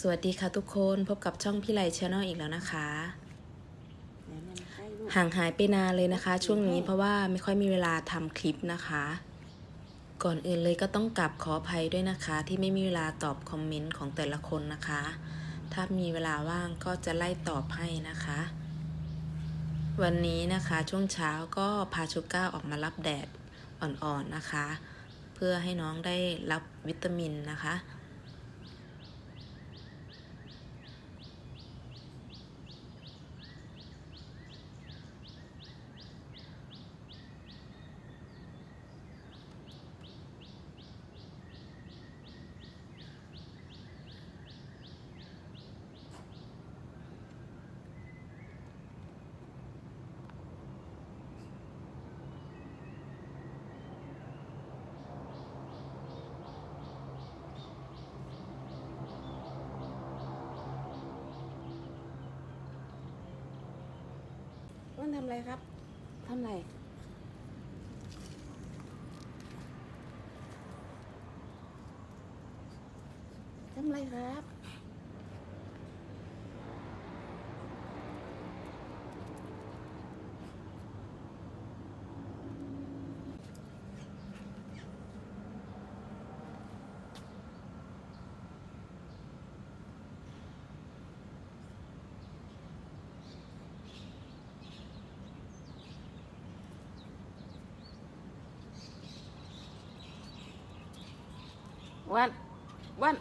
สวัสดีค่ะทุกคนพบกับช่องพี่ไลชแนลอีกแล้วนะคะไหนมันใกล้ลูกห่างหายไปนานเลยนะคะ ช่วงนี้เพราะว่าไม่ค่อยมีเวลาทำคลิปนะคะ ก่อนอื่นเลยก็ต้องกลับขออภัยด้วยนะคะ ที่ไม่มีเวลาตอบคอมเมนต์ของแต่ละคนนะคะ ถ้ามีเวลาว่างก็จะไล่ตอบให้นะคะ วันนี้นะคะช่วงเช้าก็พาชูก้าออกมารับแดดอ่อนๆนะคะ เพื่อให้น้องได้รับวิตามินนะคะ ทำอะไรครับทำอะไรทำอะไรครับ วันวัน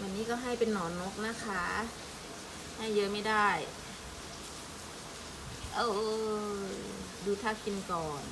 วันนี้ก็ให้เป็นหนอนนกนะคะ ให้เยอะไม่ได้ โอ้ดูท่ากินก่อน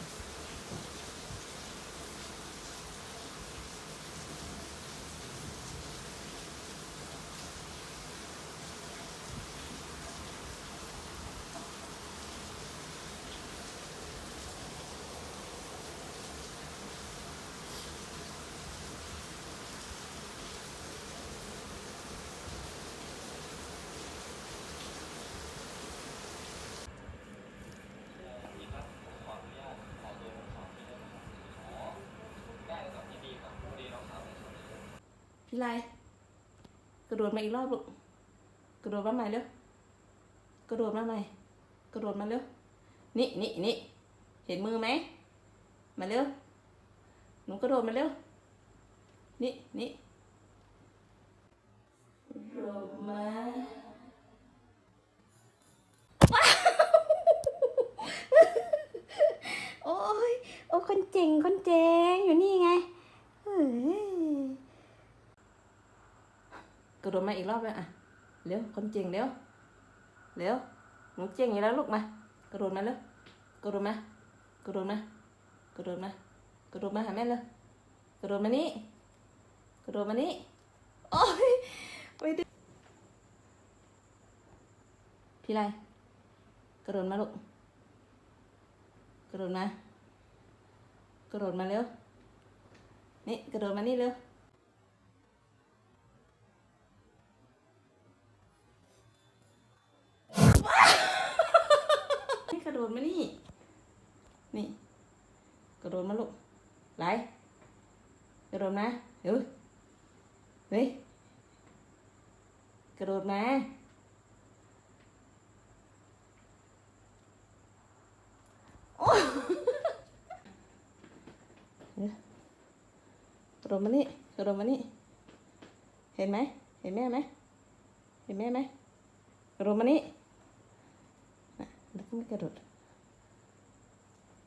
พี่ไรกระโดดมาอีกรอบลูกกระโดดมาใหม่เร็วกระโดดมาใหม่กระโดดมาเร็วนี่นี่นี่เห็นมือไหมมาเร็วหนูกระโดดมาเร็วนี่นี่กระโดดมาโอ้ยโอ้คนเจ๋งคนเจ๋งอยู่นี่ไงเฮ้ย กระ โดดมาอีกรอบเลยอะเร็วคนเจ๋งเร็วเร็วหนูเจ๋งอยู่แล้วลูกมากระโดดมาเร็วกระโดดมากระโดดมากระโดดมากระโดดมาหาแม่เลยกระโดดมานี่กระโดดมานี่โอ้ยไปดิพี่ไรกระโดดมาลูกกระโดดมากระโดดมาเร็วนี่กระโดดมานี่เร็ว มาลูกไหลกระโดดมาเฮ้ยเฮ้ยกระโดดมาโอ๊ยกระโดดมานี่กระโดดมานี่เห็นไหมเห็นแม่ไหมเห็นแม่ไหมกระโดดมานี่แล้วก็ไม่กระโดด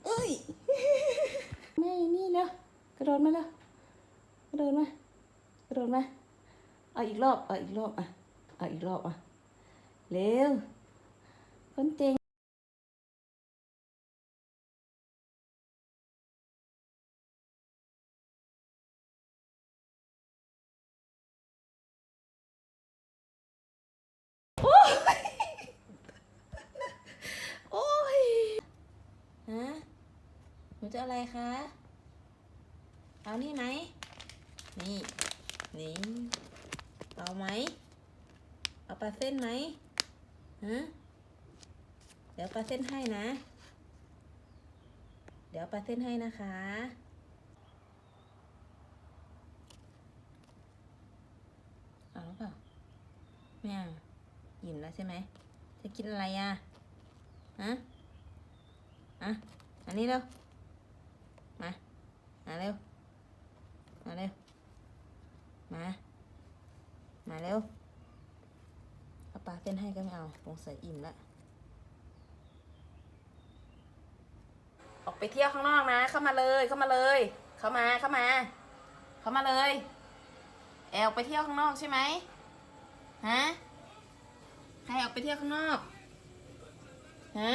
เอ้ย แม่อยู่นี่แล้ว กระโดดมาแล้วกระโดดมากระโดดมาเอาอีกรอบเอาอีกรอบอะเอาอีกรอบอะเร็วคนเจงโอ้ยฮะไปจะอะไรคะ เอานี่ไหม นี่ นี่ เอาไหม เอาปลาเส้นไหมฮะเดี๋ยวปลาเส้นให้นะ เดี๋ยวปลาเส้นให้นะคะ เอาหรือเปล่าไม่เอาอิ่มแล้วใช่ไหม จะกินอะไรอะฮะอะอันนี้เร็ว มา มาเร็ว มาเร็ว มา มาเร็วเอาปลาเส้นให้ก็ไม่เอาสงสัยอิ่มละ ออกไปเที่ยวข้างนอกนะ เข้ามาเลย เข้ามาเลย เข้ามา เข้ามา เข้ามาเลย แอลไปเที่ยวข้างนอกใช่ไหมฮะ ใครออกไปเที่ยวข้างนอก ฮะ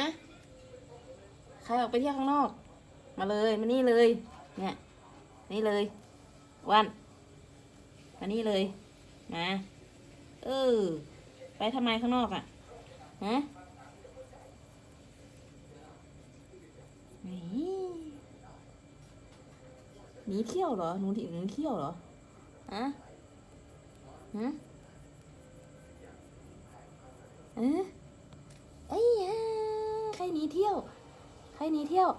ใครออกไปเที่ยวข้างนอก มาเลย มานี่เลย เนี่ย นี่เลย วันมานี่เลยมาเออ ไปทำไมข้างนอกอะฮะหนีหนีเที่ยวเหรอ หนูหนีหนูเที่ยวเหรอฮะฮะเอ๊ะเอ้ยใครหนีเที่ยว ใครหนีเที่ยว